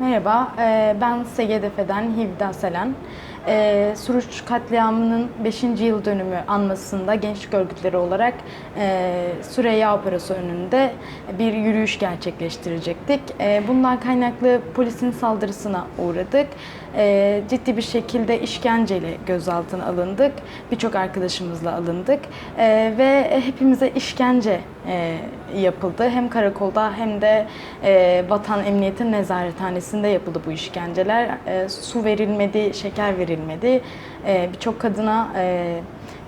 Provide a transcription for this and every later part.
Merhaba, ben SGDF'den Hivda Selen. E, Suruç katliamının 5. yıl dönümü anmasında gençlik örgütleri olarak e, Süreyya Operası önünde bir yürüyüş gerçekleştirecektik. E, Bundan kaynaklı polisin saldırısına uğradık. E, Ciddi bir şekilde işkenceyle gözaltına alındık. Birçok arkadaşımızla alındık. E, Ve hepimize işkence e, yapıldı. Hem karakolda hem de e, Vatan Emniyeti Nezarethanesi'nde yapıldı bu işkenceler. E, su verilmedi, şeker verilmedi. E, Birçok kadına e,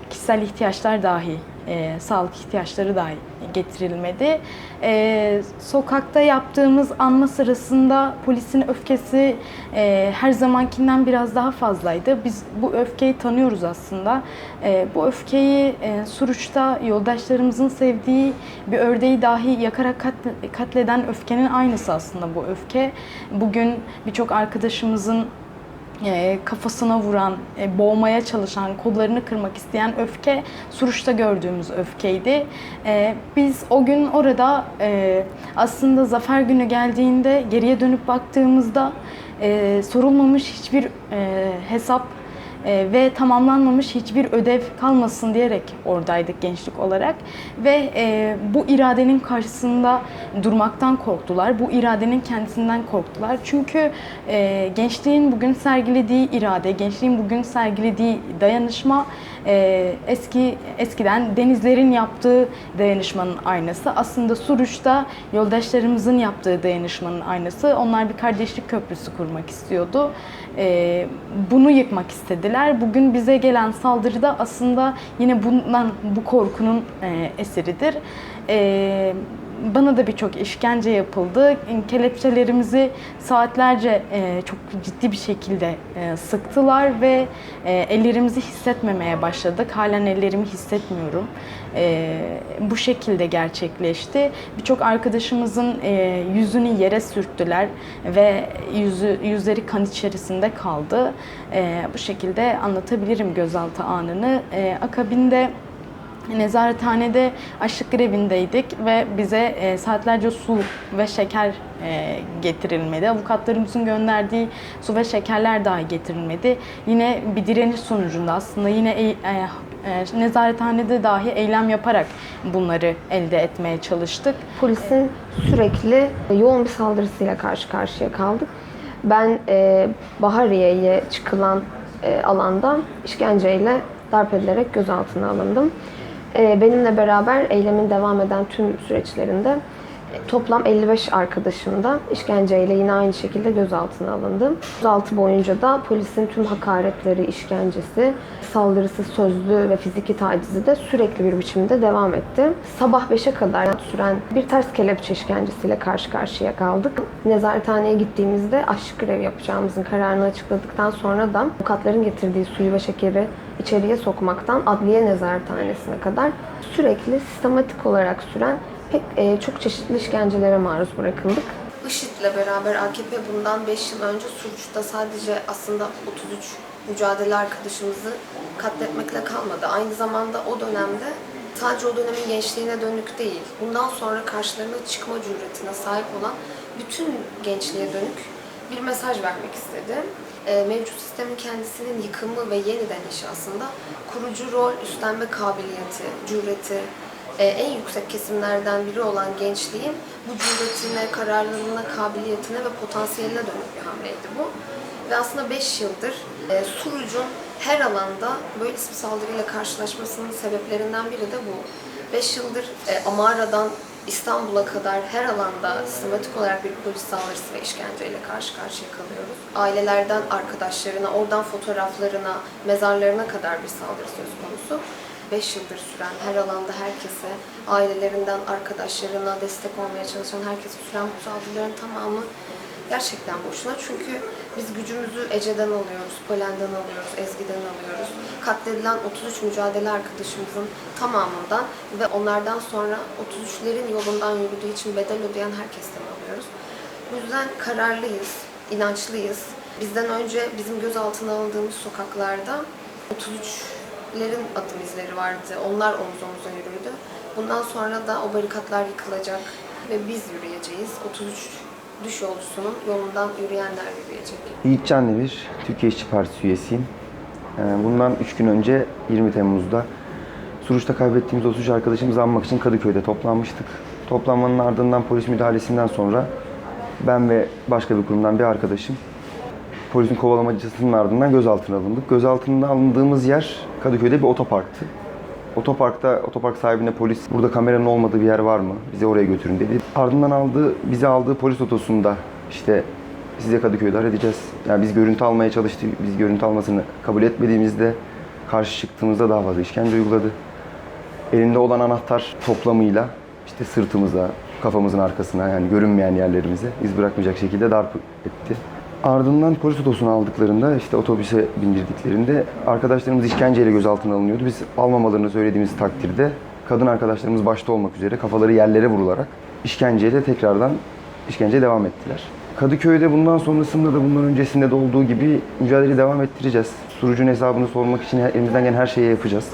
kişisel ihtiyaçlar dahi, e, sağlık ihtiyaçları dahi getirilmedi. E, sokakta yaptığımız anma sırasında polisin öfkesi e, her zamankinden biraz daha fazlaydı. Biz bu öfkeyi tanıyoruz aslında. E, bu öfkeyi Suruç'ta yoldaşlarımızın sevdiği bir ördeği dahi yakarak katle- katleden öfkenin aynısı aslında bu öfke. Bugün birçok arkadaşımızın e, kafasına vuran, e, boğmaya çalışan, kollarını kırmak isteyen öfke Suruç'ta gördüğümüz öfkeydi. E, biz o gün orada aslında zafer günü geldiğinde geriye dönüp baktığımızda sorulmamış hiçbir hesap e, ve tamamlanmamış hiçbir ödev kalmasın diyerek oradaydık gençlik olarak ve e, bu iradenin karşısında durmaktan korktular. Bu iradenin kendisinden korktular. Çünkü e, gençliğin bugün sergilediği irade, gençliğin bugün sergilediği dayanışma e, eski eskiden denizlerin yaptığı dayanışmanın aynası. Aslında Suruç'ta yoldaşlarımızın yaptığı dayanışmanın aynası. Onlar bir kardeşlik köprüsü kurmak istiyordu. E, bunu yıkmak istediler. Bugün bize gelen saldırı da aslında yine bundan bu korkunun e, eseridir. E, bana da birçok işkence yapıldı. Kelepçelerimizi saatlerce e, çok ciddi bir şekilde e, sıktılar ve e, ellerimizi hissetmemeye başladık. Halen ellerimi hissetmiyorum. E, bu şekilde gerçekleşti. Birçok arkadaşımızın e, yüzünü yere sürttüler ve yüzü yüzleri kan içerisinde kaldı. E, bu şekilde anlatabilirim gözaltı anını. E, akabinde Nezarethanede açlık grevindeydik ve bize e, saatlerce su ve şeker e, getirilmedi. Avukatlarımızın gönderdiği su ve şekerler dahi getirilmedi. Yine bir direniş sonucunda aslında yine e, e, nezarethanede dahi eylem yaparak bunları elde etmeye çalıştık. Polisin sürekli yoğun bir saldırısıyla karşı karşıya kaldık. Ben Bahariye'ye çıkılan e, alanda işkenceyle darp edilerek gözaltına alındım. E, benimle beraber eylemin devam eden tüm süreçlerinde e, toplam 55 arkadaşım da işkenceyle yine aynı şekilde gözaltına alındı. Gözaltı boyunca da polisin tüm hakaretleri, işkencesi, saldırısı sözlü ve fiziki tacizi de sürekli bir biçimde devam etti. Sabah 5'e kadar süren bir ters kelepçe işkencesiyle karşı karşıya kaldık. Nezarethaneye gittiğimizde açlık grevi yapacağımızın kararını açıkladıktan sonra da avukatların getirdiği suyu ve şekeri içeriye sokmaktan adliye nezarethanesine kadar sürekli sistematik olarak süren pek e, çok çeşitli işkencelere maruz bırakıldık. IŞİD'le beraber AKP bundan 5 yıl önce Suruç'ta sadece aslında 33 mücadele arkadaşımızı katletmekle kalmadı. Aynı zamanda o dönemde sadece o dönemin gençliğine dönük değil, bundan sonra karşılarına çıkma cüretine sahip olan bütün gençliğe dönük bir mesaj vermek istedi. Ee, Mevcut sistemin kendisinin yıkımı ve yeniden inşasında kurucu rol üstlenme kabiliyeti, cüreti, e, en yüksek kesimlerden biri olan gençliğin bu cüretine, kararlılığına, kabiliyetine ve potansiyeline dönük bir hamleydi bu. Ve aslında 5 yıldır e, Suruc'un her alanda böyle bir saldırıyla karşılaşmasının sebeplerinden biri de bu. 5 yıldır e, Amara'dan İstanbul'a kadar her alanda sistematik olarak bir polis saldırısı ve işkenceyle karşı karşıya kalıyoruz. Ailelerden arkadaşlarına, oradan fotoğraflarına, mezarlarına kadar bir saldırı söz konusu. 5 yıldır süren her alanda herkese, ailelerinden arkadaşlarına destek olmaya çalışan herkese süren bu saldırıların tamamı gerçekten boşuna. Çünkü biz gücümüzü Ece'den alıyoruz, Polen'den alıyoruz, Ezgi'den alıyoruz. Katledilen 33 mücadele arkadaşımızın tamamından ve onlardan sonra 33'lerin yolundan yürüdüğü için bedel ödeyen herkesten alıyoruz. Bu yüzden kararlıyız, inançlıyız. Bizden önce bizim gözaltına alındığımız sokaklarda 33'lerin adım izleri vardı. Onlar omuz omuza yürüdü. Bundan sonra da o barikatlar yıkılacak ve biz yürüyeceğiz. 33 Düş Yolcusu'nun yolundan yürüyenler yürüyecek. Yiğit Canlevir, Türkiye İşçi Partisi üyesiyim. Ee, Bundan 3 gün önce 20 Temmuz'da Suruç'ta kaybettiğimiz 33 arkadaşımızı anmak için Kadıköy'de toplanmıştık. Toplanmanın ardından polis müdahalesinden sonra ben ve başka bir kurumdan bir arkadaşım polisin kovalamacısının ardından gözaltına alındık. Gözaltına alındığımız yer Kadıköy'de bir otoparktı. Otoparkta otopark sahibine polis burada kameranın olmadığı bir yer var mı? Bizi oraya götürün dedi. Ardından aldığı, bizi aldığı polis otosunda işte size Kadıköy'de halledeceğiz. Yani biz görüntü almaya çalıştık. Biz görüntü almasını kabul etmediğimizde karşı çıktığımızda daha fazla işkence uyguladı. Elinde olan anahtar toplamıyla işte sırtımıza, kafamızın arkasına yani görünmeyen yerlerimize iz bırakmayacak şekilde darp etti. Ardından polis otosunu aldıklarında işte otobüse bindirdiklerinde arkadaşlarımız işkenceyle gözaltına alınıyordu. Biz almamalarını söylediğimiz takdirde kadın arkadaşlarımız başta olmak üzere kafaları yerlere vurularak işkenceyle tekrardan işkenceye devam ettiler. Kadıköy'de bundan sonrasında da bundan öncesinde de olduğu gibi mücadele devam ettireceğiz. Surucun hesabını sormak için elimizden gelen her şeyi yapacağız.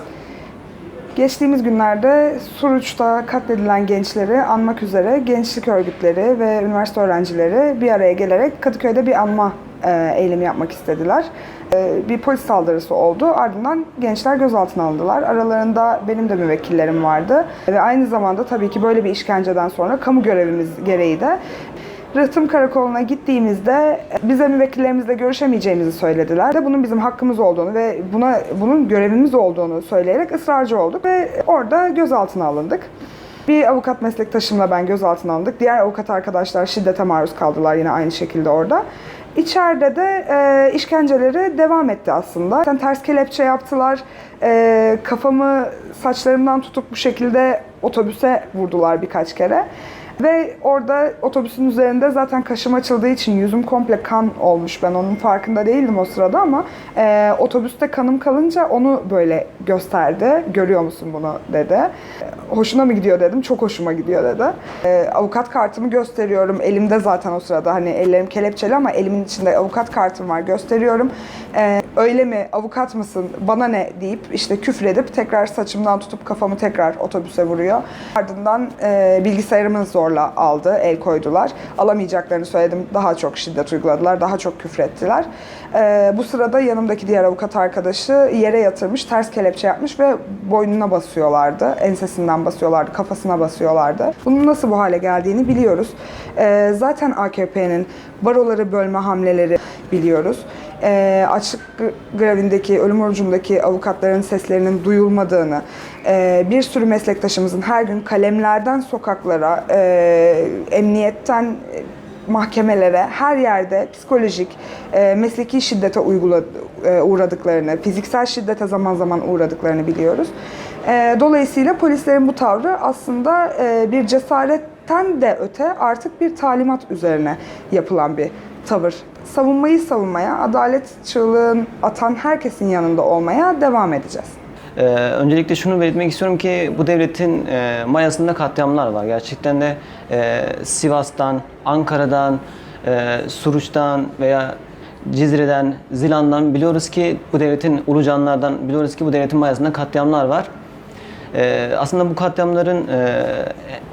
Geçtiğimiz günlerde Suruç'ta katledilen gençleri anmak üzere gençlik örgütleri ve üniversite öğrencileri bir araya gelerek Kadıköy'de bir anma e, eylemi yapmak istediler. E, bir polis saldırısı oldu. Ardından gençler gözaltına alındılar. Aralarında benim de müvekkillerim vardı. Ve aynı zamanda tabii ki böyle bir işkenceden sonra kamu görevimiz gereği de Rıhtım Karakolu'na gittiğimizde bize müvekkillerimizle görüşemeyeceğimizi söylediler. De bunun bizim hakkımız olduğunu ve buna bunun görevimiz olduğunu söyleyerek ısrarcı olduk ve orada gözaltına alındık. Bir avukat meslektaşımla ben gözaltına alındık. Diğer avukat arkadaşlar şiddete maruz kaldılar yine aynı şekilde orada. İçeride de e, işkenceleri devam etti aslında. Sen ters kelepçe yaptılar. E, kafamı saçlarımdan tutup bu şekilde otobüse vurdular birkaç kere. Ve orada otobüsün üzerinde zaten kaşım açıldığı için yüzüm komple kan olmuş. Ben onun farkında değildim o sırada ama e, otobüste kanım kalınca onu böyle gösterdi. Görüyor musun bunu dedi. E, Hoşuna mı gidiyor dedim. Çok hoşuma gidiyor dedi. E, avukat kartımı gösteriyorum. Elimde zaten o sırada hani ellerim kelepçeli ama elimin içinde avukat kartım var gösteriyorum. E, öyle mi avukat mısın bana ne deyip işte küfredip tekrar saçımdan tutup kafamı tekrar otobüse vuruyor. Ardından e, bilgisayarımı zorla aldı, el koydular. Alamayacaklarını söyledim. Daha çok şiddet uyguladılar, daha çok küfrettiler. E, bu sırada yanımdaki diğer avukat arkadaşı yere yatırmış, ters kelepçe yapmış ve boynuna basıyorlardı. Ensesinden basıyorlardı, kafasına basıyorlardı. Bunun nasıl bu hale geldiğini biliyoruz. E, zaten AKP'nin baroları bölme hamleleri biliyoruz e, açlık grevindeki, ölüm orucundaki avukatların seslerinin duyulmadığını, e, bir sürü meslektaşımızın her gün kalemlerden sokaklara, e, emniyetten mahkemelere, her yerde psikolojik, e, mesleki şiddete uygula, e, uğradıklarını, fiziksel şiddete zaman zaman uğradıklarını biliyoruz. E, dolayısıyla polislerin bu tavrı aslında e, bir cesaretten de öte artık bir talimat üzerine yapılan bir tavır. Savunmayı savunmaya, adalet çığlığın atan herkesin yanında olmaya devam edeceğiz. Ee, öncelikle şunu belirtmek istiyorum ki bu devletin e, mayasında katliamlar var. Gerçekten de e, Sivas'tan, Ankara'dan, e, Suruç'tan veya Cizre'den, Zilan'dan biliyoruz ki bu devletin Ulucanlar'dan biliyoruz ki bu devletin mayasında katliamlar var. Ee, aslında bu katliamların e,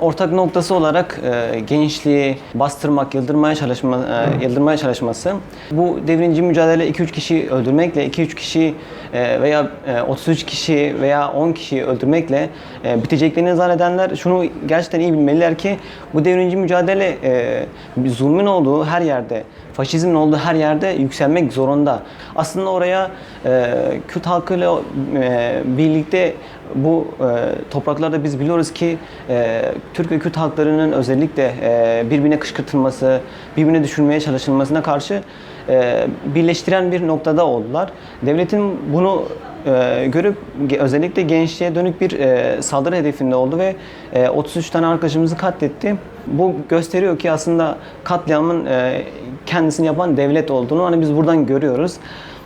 ortak noktası olarak e, gençliği bastırmak, yıldırmaya çalışma, e, yıldırmaya çalışması. Bu devrimci mücadele 2-3 kişi öldürmekle, 2-3 kişi e, veya e, 33 kişi veya 10 kişiyi öldürmekle e, biteceklerini zannedenler şunu gerçekten iyi bilmeliler ki bu devrimci mücadele e, zulmün olduğu her yerde, faşizmin olduğu her yerde yükselmek zorunda. Aslında oraya e, Kürt halkıyla e, birlikte bu e, topraklarda biz biliyoruz ki e, Türk ve Kürt halklarının özellikle e, birbirine kışkırtılması, birbirine düşürmeye çalışılmasına karşı e, birleştiren bir noktada oldular. Devletin bunu e, görüp özellikle gençliğe dönük bir e, saldırı hedefinde oldu ve e, 33 tane arkadaşımızı katletti. Bu gösteriyor ki aslında katliamın e, kendisini yapan devlet olduğunu hani biz buradan görüyoruz.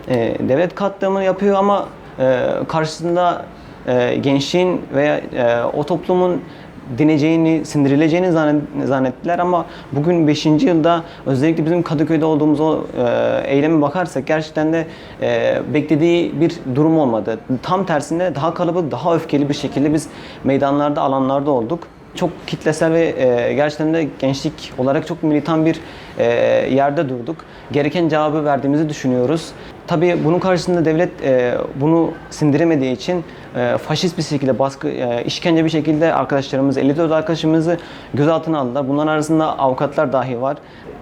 E, devlet katliamını yapıyor ama e, karşısında e, gençliğin veya e, o toplumun dineceğini, sindirileceğini zannet- zannettiler ama bugün 5. yılda özellikle bizim Kadıköy'de olduğumuz o e, eyleme bakarsak gerçekten de e, beklediği bir durum olmadı. Tam tersine daha kalabalık, daha öfkeli bir şekilde biz meydanlarda, alanlarda olduk. çok kitlesel ve e, gerçekten de gençlik olarak çok militan bir e, yerde durduk. Gereken cevabı verdiğimizi düşünüyoruz. Tabii bunun karşısında devlet e, bunu sindiremediği için e, faşist bir şekilde baskı, e, işkence bir şekilde arkadaşlarımız, 54 arkadaşımızı gözaltına aldılar. Bunların arasında avukatlar dahi var.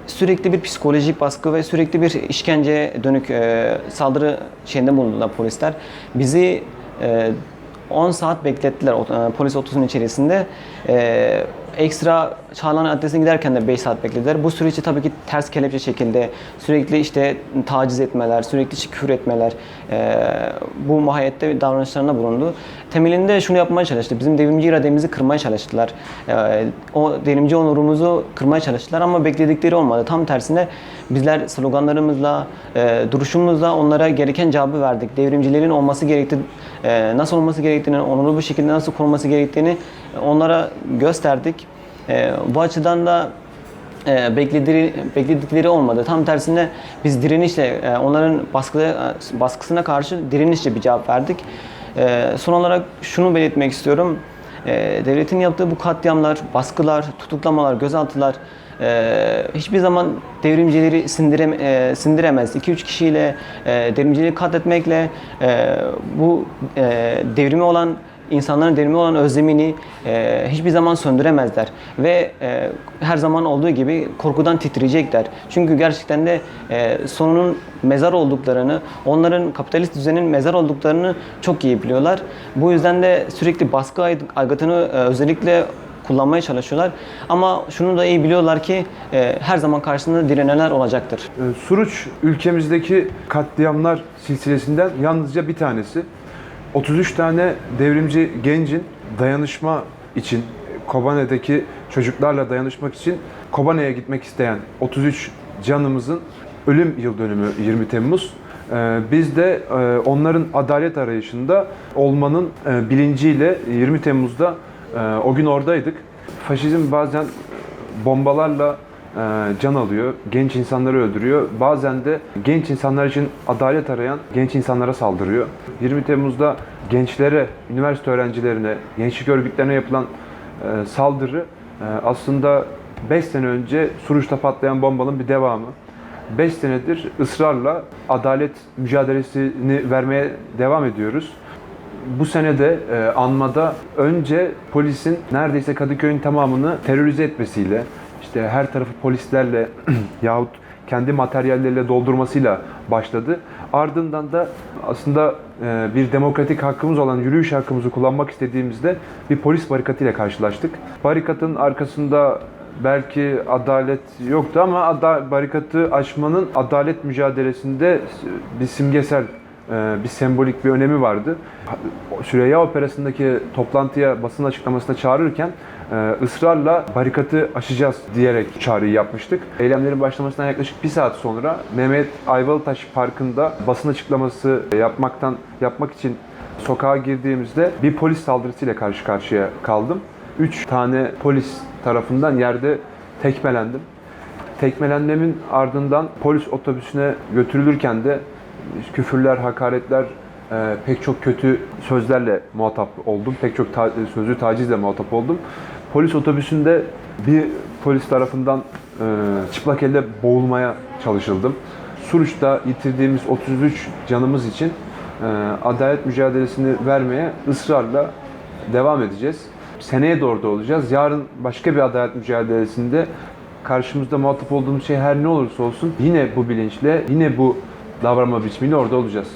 Sürekli bir psikolojik baskı ve sürekli bir işkenceye dönük e, saldırı şeyinde bulundular polisler. Bizi e, 10 saat beklettiler e, polis otosunun içerisinde. E, ekstra Çağlayan Adliyesi'ne giderken de 5 saat beklediler. Bu süreçte tabii ki ters kelepçe şekilde sürekli işte taciz etmeler, sürekli küfür etmeler e, bu mahiyette davranışlarına bulundu. Temelinde şunu yapmaya çalıştı. Bizim devrimci irademizi kırmaya çalıştılar. E, o devrimci onurumuzu kırmaya çalıştılar ama bekledikleri olmadı. Tam tersine bizler sloganlarımızla, e, duruşumuzla onlara gereken cevabı verdik. Devrimcilerin olması gerektiği, e, nasıl olması gerektiğini, onurlu bir şekilde nasıl korunması gerektiğini onlara gösterdik. E, bu açıdan da e, beklediği, bekledikleri olmadı. Tam tersine biz direnişle, e, onların baskı, baskısına karşı direnişle bir cevap verdik. E, son olarak şunu belirtmek istiyorum. E, devletin yaptığı bu katliamlar, baskılar, tutuklamalar, gözaltılar e, hiçbir zaman devrimcileri sindirem, e, sindiremez. 2-3 kişiyle e, devrimcileri katletmekle e, bu e, devrimi olan insanların devrimi olan özlemini e, hiçbir zaman söndüremezler ve e, her zaman olduğu gibi korkudan titreyecekler. Çünkü gerçekten de e, sonunun mezar olduklarını, onların kapitalist düzenin mezar olduklarını çok iyi biliyorlar. Bu yüzden de sürekli baskı aygı- aygıtını e, özellikle kullanmaya çalışıyorlar. Ama şunu da iyi biliyorlar ki e, her zaman karşısında direnenler olacaktır. Ee, Suruç ülkemizdeki katliamlar silsilesinden yalnızca bir tanesi. 33 tane devrimci gencin dayanışma için Kobane'deki çocuklarla dayanışmak için Kobane'ye gitmek isteyen 33 canımızın ölüm yıl dönümü 20 Temmuz. Ee, Biz de e, onların adalet arayışında olmanın e, bilinciyle 20 Temmuz'da e, o gün oradaydık. Faşizm bazen bombalarla can alıyor, genç insanları öldürüyor. Bazen de genç insanlar için adalet arayan genç insanlara saldırıyor. 20 Temmuz'da gençlere, üniversite öğrencilerine, gençlik örgütlerine yapılan e, saldırı e, aslında 5 sene önce Suruç'ta patlayan bombanın bir devamı. 5 senedir ısrarla adalet mücadelesini vermeye devam ediyoruz. Bu sene de e, anmada önce polisin neredeyse Kadıköy'ün tamamını terörize etmesiyle, işte her tarafı polislerle yahut kendi materyalleriyle doldurmasıyla başladı. Ardından da aslında e, bir demokratik hakkımız olan yürüyüş hakkımızı kullanmak istediğimizde bir polis barikatıyla karşılaştık. Barikatın arkasında belki adalet yoktu ama barikatı aşmanın adalet mücadelesinde bir simgesel e, bir sembolik bir önemi vardı. Süreyya Operası'ndaki toplantıya basın açıklamasına çağırırken ısrarla barikatı aşacağız diyerek çağrıyı yapmıştık. Eylemlerin başlamasından yaklaşık bir saat sonra Mehmet Ayvalıtaş Parkı'nda basın açıklaması yapmaktan yapmak için sokağa girdiğimizde bir polis saldırısıyla karşı karşıya kaldım. Üç tane polis tarafından yerde tekmelendim. Tekmelenmemin ardından polis otobüsüne götürülürken de küfürler, hakaretler, e, pek çok kötü sözlerle muhatap oldum. Pek çok ta- sözlü tacizle muhatap oldum. Polis otobüsünde bir polis tarafından e, çıplak elle boğulmaya çalışıldım. Suruç'ta yitirdiğimiz 33 canımız için e, adalet mücadelesini vermeye ısrarla devam edeceğiz. Seneye doğru da olacağız. Yarın başka bir adalet mücadelesinde karşımızda muhatap olduğumuz şey her ne olursa olsun yine bu bilinçle, yine bu davranma biçimiyle orada olacağız.